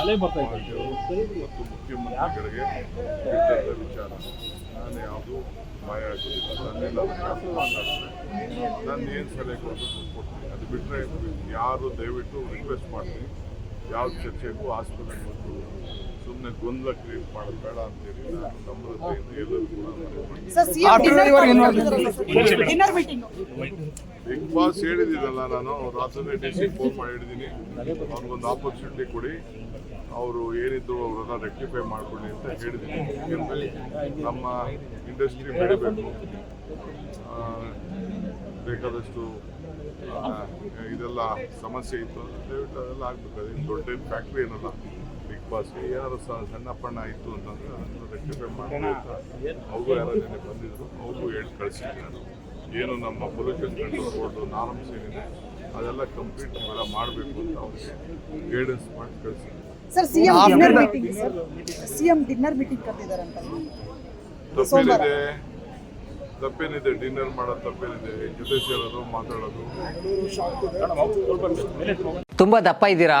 ಅಲೆ ಬರ್ತಾ ಇತ್ತು ಮತ್ತು ಮುಖ್ಯಮಂತ್ರಿಗಳಿಗೆ ಬಿಟ್ಟಂತ ವಿಚಾರ. ನಾನು ಯಾವುದು ಮಾಯ ಆಗೋದಿಲ್ಲ ನಾನೆಲ್ಲ ಮಾತಾಡ್ತೇನೆ. ನಾನು ಏನು ಸಲಹೆ ಕೊಡಬೇಕು ಕೊಡ್ತೀನಿ. ಅದು ಬಿಟ್ಟರೆ ಯಾರು ದಯವಿಟ್ಟು ರಿಕ್ವೆಸ್ಟ್ ಮಾಡ್ತೀನಿ ಯಾವ ಚರ್ಚೆಗೂ ಆಸ್ಪತ್ರೆ ಮತ್ತು ಸುಮ್ಮನೆ ಗೊಂದಲ ಕ್ರಿಯೇಟ್ ಮಾಡೋದು ಬೇಡ ಅಂತೇಳಿ ನಾನು ನಮ್ರತೆಯಿಂದ ಎಲ್ಲರೂ ಕೂಡ ಮನವಿ ಮಾಡ್ತೀನಿ. ಬಾಸ್ ಹೇಳಿದ್ದೀನಲ್ಲ ನಾನು ರಾತ್ರಿ ಡಿ ಫೋನ್ ಮಾಡಿ ಹೇಳಿದ್ದೀನಿ. ಅವ್ರಿಗೊಂದು ಆಪರ್ಚುನಿಟಿ ಕೊಡಿ. ಅವರು ಏನಿದ್ದು ಅವ್ರನ್ನ ರೆಕ್ಟಿಫೈ ಮಾಡ್ಕೊಳ್ಳಿ ಅಂತ ಹೇಳಿದ್ದೀನಿ. ನಮ್ಮ ಇಂಡಸ್ಟ್ರಿ ಬೆಳಿಬೇಕು. ಬೇಕಾದಷ್ಟು ಇದೆಲ್ಲ ಸಮಸ್ಯೆ ಇತ್ತು. ದಯವಿಟ್ಟು ಅದೆಲ್ಲ ಆಗ್ಬೇಕು. ಅದೇನು ದೊಡ್ಡ ಫ್ಯಾಕ್ಟ್ರಿ ಏನಲ್ಲ. ಬಿಗ್ ಬಾಸ್ ಏನಾದ್ರು ಸಣ್ಣ ಪಣ್ಣ ಇತ್ತು ಅಂತಂದರೆ ಅದನ್ನು ರೆಕ್ಟಿಫೈ ಅವರು ಅವ್ರಿಗೂ ಯಾರೋ ಜನ ಬಂದಿದ್ರು. ಅವ್ರಿಗೂ ಹೇಳಿ ಕಳಿಸಿದ್ದೀನಿ ನಾನು. ಏನು ನಮ್ಮ ಪೊಲ್ಯೂಷನ್ ಕಂಟ್ರೋಲ್ ಬೋರ್ಡು ನಾರ್ಮ್ಸ್ ಏನಿದೆ ಅದೆಲ್ಲ ಕಂಪ್ಲೀಟ್ ಎಲ್ಲ ಮಾಡಬೇಕು ಅಂತ ಅವರಿಗೆ ಗೈಡೆನ್ಸ್ ಮಾಡಿ ಕಳಿಸಿ sir CM dinner meeting sir. CM dinner meeting ಕರೆದಿದ್ದಾರಂತ ತಪ್ಪೇನಿದೆ. ತಪ್ಪೇನಿದೆ. ಡಿನ್ನರ್ ಮಾಡೋದು ತಪ್ಪೇನಿದೆ. ಜೊತೆ ಸೇರೋದು ಮಾತಾಡೋದು. ತುಂಬಾ ದಪ್ಪ ಇದ್ದೀರಾ?